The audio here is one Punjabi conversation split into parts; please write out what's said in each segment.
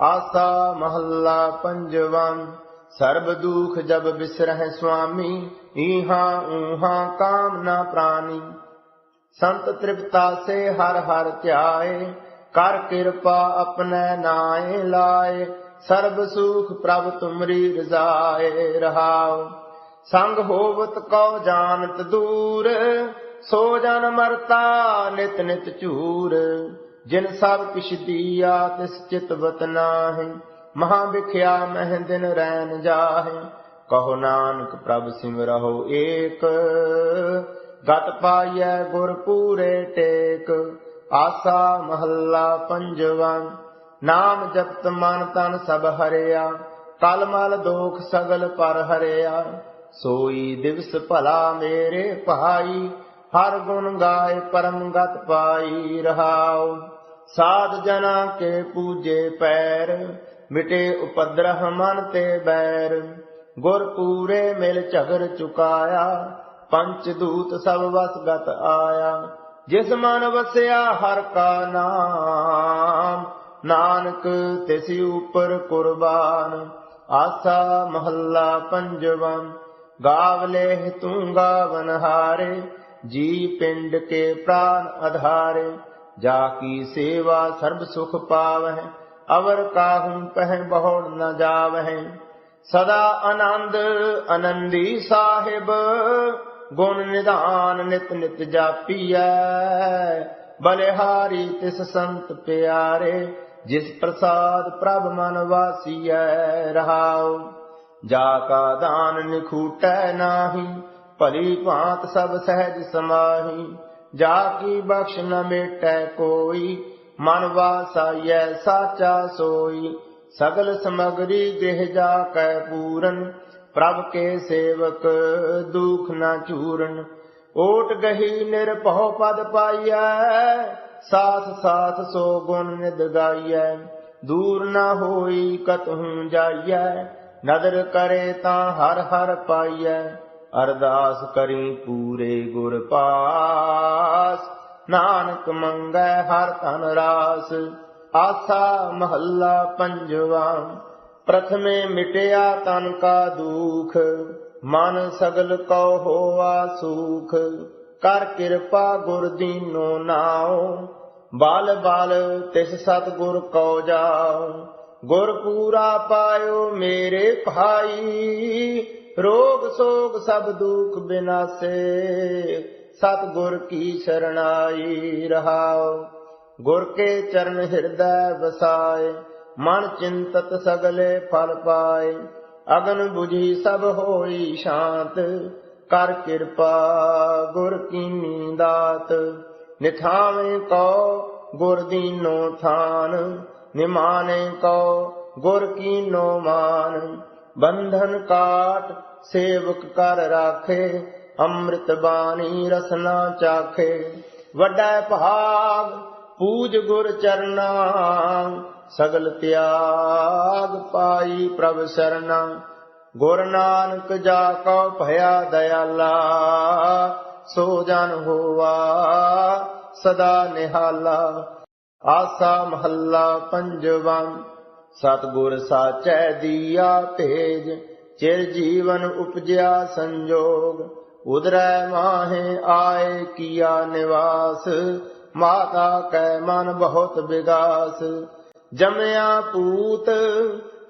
ਆਸਾ ਮਹੱਲਾ ਪੰਜਵਾਂ, ਸਰਬ ਦੁਖ ਜਬ ਬਿਸਰਹਿ ਸੁਆਮੀ, ਈਹਾਂ ਊਹਾਂ ਕਾਮ ਨਾ ਪ੍ਰਾਨੀ। ਸੰਤ ਤ੍ਰਿਪਤਾ ਸੇ ਹਰ ਹਰ ਧਿਆਏ, ਕਰ ਕਿਰਪਾ ਆਪਣੈ ਨਾਏ ਲਾਏ, ਸਰਬ ਸੁਖ ਪ੍ਰਭ ਤੁਮਰੀ ਰਜ਼ਾਏ ਰਹਾਉ। ਸੰਗ ਹੋਵਤ ਕਉ ਜਾਣਤ ਦੂਰ, ਸੋ ਜਨ ਮਰਤਾ ਨਿਤ ਨਿਤ ਝੂਰ। ਜਿਨ ਸਭ ਕਿਛ ਦੀਆ ਤਿਸ ਚਿਤਵਤ ਨਾਹਿ ਮਹਾ ਵਿਖਿਆ ਮਹਿ ਦਿਨ ਰੈਨ ਜਾਹੇ। ਕਹੋ ਨਾਨਕ ਪ੍ਰਭ ਸਿਮਰਹੁ ਏਕ, ਗਤ ਪਾਈਐ ਗੁਰ ਪੂਰੇ ਟੇਕ। ਆਸਾ ਮਹੱਲਾ ਪੰਜਵਾਂ, ਨਾਮ ਜਪਤ ਮਨ ਤਨ ਸਭ ਹਰਿਆ ਕਲ ਮਲ ਦੋਖ ਸਗਲ ਪਰ ਹਰਿਆ। ਸੋਈ ਦਿਵਸ ਭਲਾ ਮੇਰੇ ਭਾਈ ਹਰ ਗੁਣ ਗਾਏ ਪਰਮ ਗਤ ਪਾਈ ਰਹਾਉ। ਸਾਧ ਜਨਾ ਕੇ ਪੂਜੇ ਪੈਰ, ਮਿਟੇ ਉਪਦਰਹ ਮਨ ਤੇ ਬੈਰ। ਗੁਰ ਪੂਰੇ ਮਿਲ ਝਗਰ ਚੁਕਾਇਆ, ਪੰਚ ਦੂਤ ਸਭ ਵਸਗਤ ਆਇਆ। ਜਿਸ ਮਨ ਵਸਿਆ ਹਰ ਕਾ ਨਾਮ, ਨਾਨਕ ਤਿਸ ਉਪਰ ਕੁਰਬਾਨ। ਆਸਾ ਮਹੱਲਾ ਪੰਜਵਾਂ ਗਾਵਲੇ ਤੂੰ ਗਾਵਨ ਹਾਰੇ ਜੀ ਪਿੰਡ ਕੇ ਪ੍ਰਾਨ ਅਧਾਰੇ ਜਾ ਕੀ ਸੇਵਾ ਸਰਬ ਸੁਖ ਪਾਵਹਿ, ਅਵਰ ਕਾਹੂ ਪਹਿ ਬਹੁੜ ਨ ਜਾਵਹਿ। ਸਦਾ ਆਨੰਦ ਆਨੰਦੀ ਸਾਹਿਬ, ਗੁਣ ਨਿਧਾਨ ਨਿਤ ਨਿਤ ਜਾਪੀਐ। ਬਲਿਹਾਰੀ ਤਿਸ ਸੰਤ ਪਿਆਰੇ, ਜਿਸ ਪ੍ਰਸਾਦ ਪ੍ਰਭ ਮਨ ਵਾਸੀਐ, ਰਹਾਉ। ਜਾ ਕਾ ਦਾਨ ਨਿਖੂਟੈ ਨਾਹੀ ਭਲੀ ਭਾਂਤ ਸਭ ਸਹਿਜ ਸਮਾਹੀ। ਜਾ ਕੀ ਬਖਸ਼ ਨ ਮੇਟੈ ਕੋਈ, ਮਨ ਵਾਸਾਈਐ ਸਾਚਾ ਸੋਈ। ਸਗਲ ਸਮਗਰੀ ਗ੍ਰਹਿ ਜਾ ਕੈ ਪੂਰਨ, ਪ੍ਰਭ ਕੇ ਸੇਵਕ ਦੁਖ ਨਾ ਚੂਰਨ। ਓਟ ਗਹੀ ਨਿਰਭਉ ਪਦ ਪਾਈਐ, ਸਾਥ ਸਾਥ ਸੋ ਗੁਣ ਨਿਦ ਗਾਈਐ। ਦੂਰ ਨਾ ਹੋਈ ਕਤਹੂ ਜਾਈਐ, ਨਦਰ ਕਰੇ ਤਾਂ ਹਰ ਹਰ ਪਾਈਐ। ਅਰਦਾਸ ਕਰੀ ਪੂਰੇ ਗੁਰ ਪਾਸ। ਨਾਨਕ ਮੰਗੈ ਹਰ ਧਨ ਰਾਸ। ਆਸਾ ਮਹੱਲਾ ਪੰਜਵਾ। ਪ੍ਰਥਮੇ ਮਿਟਿਆ ਤਨ ਕਾ ਦੁਖ। ਮਨ ਸਗਲ ਕਉ ਹੋਆ ਸੁਖ। ਕਰ ਕਿਰਪਾ ਗੁਰ ਦੀਨੋ ਨਾਉ। ਬਲ ਬਲ ਤਿਸ ਸਤ ਗੁਰ ਕਉ ਜਾਉ। ਗੁਰ ਪੂਰਾ ਪਾਇਓ ਮੇਰੇ ਭਾਈ। ਰੋਗ ਸੋਗ ਸਭ ਦੁਖ ਬਿਨਾਸੇ ਸਤ ਗੁਰ ਕੀ ਸ਼ਰਣਾਈ ਰਹਾਉ। ਗੁਰ ਕੇ ਚਰਨ ਹਿਰਦੈ ਵਸਾਏ, ਮਨ ਚਿੰਤਤ ਸਗਲੇ ਫਲ ਪਾਏ। ਅਗਨ 부ਜੀ ਸਭ ਹੋਈ ਸ਼ਾਂਤ, ਕਰ ਕਿਰਪਾ ਗੁਰ ਕੀਨੀ ਦਾਤ ਨਿਥਾਵੇਂ ਕੋ ਗੁਰ ਦੀਨੋ ਥਾਨ ਨਿਮਾਨੇ ਕੋ ਗੁਰ ਕੀਨੋ ਮਾਨ। ਬੰਧਨ ਕਾਟ ਸੇਵਕ ਕਰ ਰਾਖੇ, ਅੰਮ੍ਰਿਤ ਬਾਣੀ ਰਸਨਾ ਚਾਖੇ। ਵੱਡਾ ਭਾਗ, ਪੂਜ ਗੁਰ ਚਰਨਾ, ਸਗਲ ਤਿਆਗ ਪਾਈ ਪ੍ਰਭ ਸਰਨਾ। ਗੁਰ ਨਾਨਕ ਜਾ ਕਉ ਭਇਆ ਦਇਆਲਾ, ਸੋ ਜਨ ਹੋਵਾ ਸਦਾ ਨਿਹਾਲਾ। ਆਸਾ ਮਹੱਲਾ ਪੰਜਵਾਂ। ਸਤਗੁਰ ਸਾਚੈ ਦੀਆ ਭੇਜ ਚਿਰ ਜੀਵਨ ਉਪਜਿਆ ਸੰਜੋਗ। ਉਦਰੈ ਮਾਹੇ ਆਏ ਕੀਆ ਨਿਵਾਸ, ਮਾਤਾ ਕੈ ਮਨ ਬਹੁਤ ਵਿਗਾਸ। ਜਮਿਆ ਪੂਤ,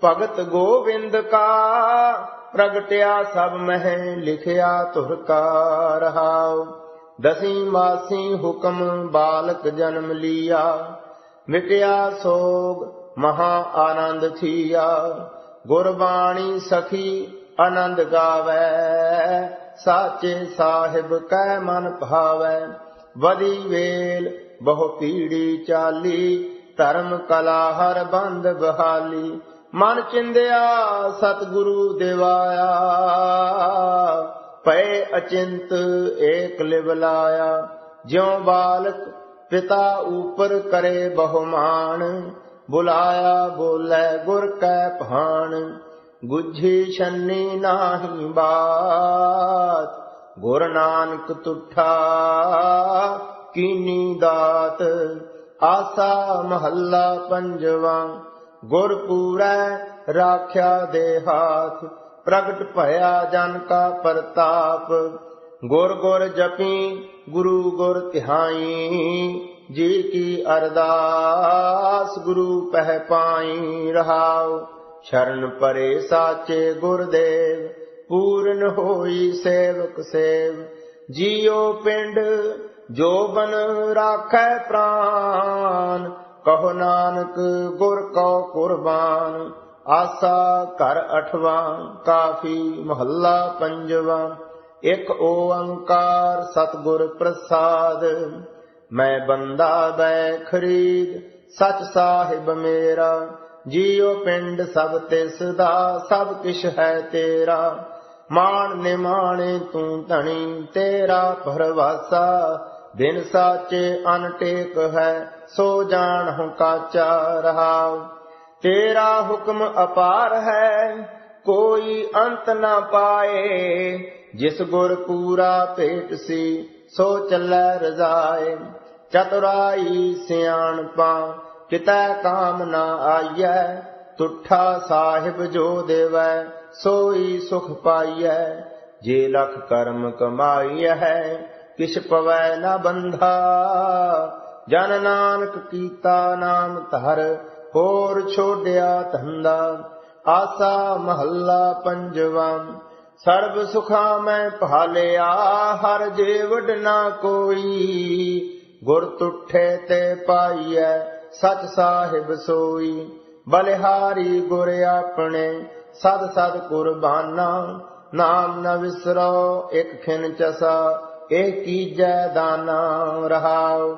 ਭਗਤ ਗੋਵਿੰਦ ਕਾ, ਪ੍ਰਗਟਿਆ ਸਭ ਮਹਿ ਲਿਖਿਆ ਤੁਰ ਕਾ ਰਹਾਉ ਦਸੀ ਮਾਸੀ ਹੁਕਮ ਬਾਲਕ ਜਨਮ ਲੀਆ, ਮਿਟਿਆ ਸੋਗ ਮਹਾ ਆਨੰਦ ਥੀਆ, ਗੁਰਬਾਣੀ ਸਖੀ ਆਨੰਦ ਗਾਵੇ। ਸਾਚੇ ਸਾਹਿਬ ਕੈ ਮਨ ਭਾਵੈ ਵਦੀ ਵੇਲ ਬਹੁ ਪੀੜੀ ਚਾਲੀ, ਧਰਮ ਕਲਾ ਹਰ ਬੰਦ ਬਹਾਲੀ। ਮਨ ਚਿੰਦਿਆ, ਸਤਿਗੁਰੂ ਦਿਵਾਇਆ। ਪਏ ਅਚਿੰਤ ਏਕ ਲਿਵ ਲਾਇਆ। ਜਿਉ ਬਾਲਕ ਪਿਤਾ ਉਪਰ ਕਰੇ ਬਹੁਮਾਨ ਬੁਲਾਇਆ ਬੋਲੇ ਗੁਰ ਕੈ ਭਾਣ, ਗੁਝੀ ਛੰਨੀ ਨਾਹੀ ਬਾਤ, ਗੁਰ ਨਾਨਕ ਤੁਠਾ ਕੀਨੀ ਦਾਤ, ਆਸਾ ਮਹੱਲਾ ਪੰਜਵਾ, ਗੁਰ ਪੂਰੈ ਰਾਖਿਆ ਦੇ ਹਾਥ, ਪ੍ਰਗਟ ਭਇਆ ਜਨ ਕਾ ਪ੍ਰਤਾਪ, ਗੁਰ ਗੁਰ ਜਪੀ, ਗੁਰੂ ਗੁਰ ਤਿਹਾਈ। ਜੀ ਕੀ ਅਰਦਾਸ ਗੁਰੂ ਪਹਿ ਪਾਈ ਰਹਾਉ, ਸ਼ਰਨ ਪਰੇ ਸਾਚੇ ਗੁਰਦੇਵ, ਪੂਰਨ ਹੋਈ ਸੇਵਕ ਸੇਵ। ਜੀਉ ਪਿੰਡ, ਜੋ ਬਨ ਰਾਖੈ ਪ੍ਰਾਨ, ਕਹੋ ਨਾਨਕ ਗੁਰ ਕੋ ਕੁਰਬਾਨ। ਆਸਾ ਘਰ ਅਠਵਾਂ, ਕਾਫੀ ਮਹੱਲਾ ਪੰਜਵਾਂ। ਇੱਕ ਓੰਕਾਰ ਸਤਿਗੁਰ ਪ੍ਰਸਾਦ ਮੈਂ ਬੰਦਾ ਬੈ ਖਰੀਦ, ਸਚ ਸਾਹਿਬ ਮੇਰਾ। ਜੀਉ ਪਿੰਡ ਸਭ ਤਿਸ ਦਾ, ਸਭ ਕਿਛ ਹੈ ਤੇਰਾ। ਮਾਣ ਨਿਮਾਣੇ ਤੂੰ ਧਣੀ, ਤੇਰਾ ਭਰਵਾਸਾ। ਬਿਨ ਸਾਚੇ ਅਨਟੇਕ ਹੈ, ਸੋ ਜਾਣਹੁ ਕਾਚਾ ਰਹਾਉ ਤੇਰਾ ਹੁਕਮ ਅਪਾਰ ਹੈ, ਕੋਈ ਅੰਤ ਨਾ ਪਾਏ। ਜਿਸ ਗੁਰ ਪੂਰਾ ਭੇਟ ਸੀ, ਸੋ ਚੱਲੈ ਰਜ਼ਾਏ। ਚਤੁਰਾਈ ਸਿਆਣਪਾ ਕਿਤੈ ਕਾਮ ਨਾ ਆਈਐ, ਤੁਠਾ ਸਾਹਿਬ ਜੋ ਦੇਵੈ, ਸੋਈ ਸੁਖ ਪਾਈਐ। ਜੇ ਲਖ ਕਰਮ ਕਮਾਈਐ ਹੈ, ਕਿਛ ਪਵੈ ਨਾ ਬੰਧਾ। ਜਨ ਨਾਨਕ ਕੀਤਾ ਨਾਮ ਧਰ, ਹੋਰ ਛੋੜਿਆ ਧੰਦਾ। ਆਸਾ ਮਹੱਲਾ ਪੰਜਵਾਂ, ਸਰਬ ਸੁਖਾ ਮੈਂ ਭਾਲਿਆ, ਹਰ ਜੀਵੜ ਨਾ ਕੋਈ। ਗੁਰ ਤੁਠੇ ਤੇ ਪਾਈਐ, ਸਚ ਸਾਹਿਬ ਸੋਈ। ਬਲਿਹਾਰੀ ਗੁਰ ਆਪਣੇ, ਸਦ ਸਦ ਕੁਰਬਾਨਾ। ਨਾਮ ਨ ਵਿਸਰੋ, ਇਕ ਖਿਨ ਚਸਾ ਇਹ ਕੀਜੈ ਦਾਨਾ ਰਹਾਉ।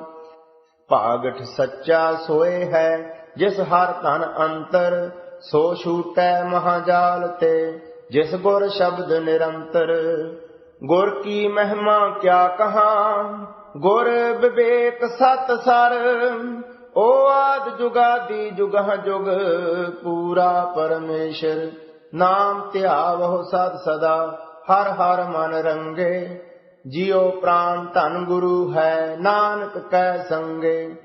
ਭਾਗਠ ਸੱਚਾ ਸੋਏ ਹੈ, ਜਿਸ ਹਰ ਤਨ ਅੰਤਰ, ਸੋ ਛੂਟੈ ਮਹਾਜਾਲ ਤੇ, ਜਿਸ ਗੁਰ ਸ਼ਬਦ ਨਿਰੰਤਰ। ਗੁਰ ਕੀ ਮਹਿਮਾ ਕਿਆ ਕਹਾ? ਗੁਰ ਵਿਵੇਕ ਸਤ ਸਰ, ਓ ਆਦ ਜੁਗਾਦੀ ਜੁਗਹ ਜੁਗ, ਪੂਰਾ ਪਰਮੇਸ਼ਰ, ਨਾਮ ਧਿਆਵਹੁ ਸਦ ਸਦਾ, ਹਰ ਹਰ ਮਨ ਰੰਗੇ, ਜਿਉ ਪ੍ਰਾਨ ਧਨ ਗੁਰੂ ਹੈ, ਨਾਨਕ ਕੈ ਸੰਗੇ।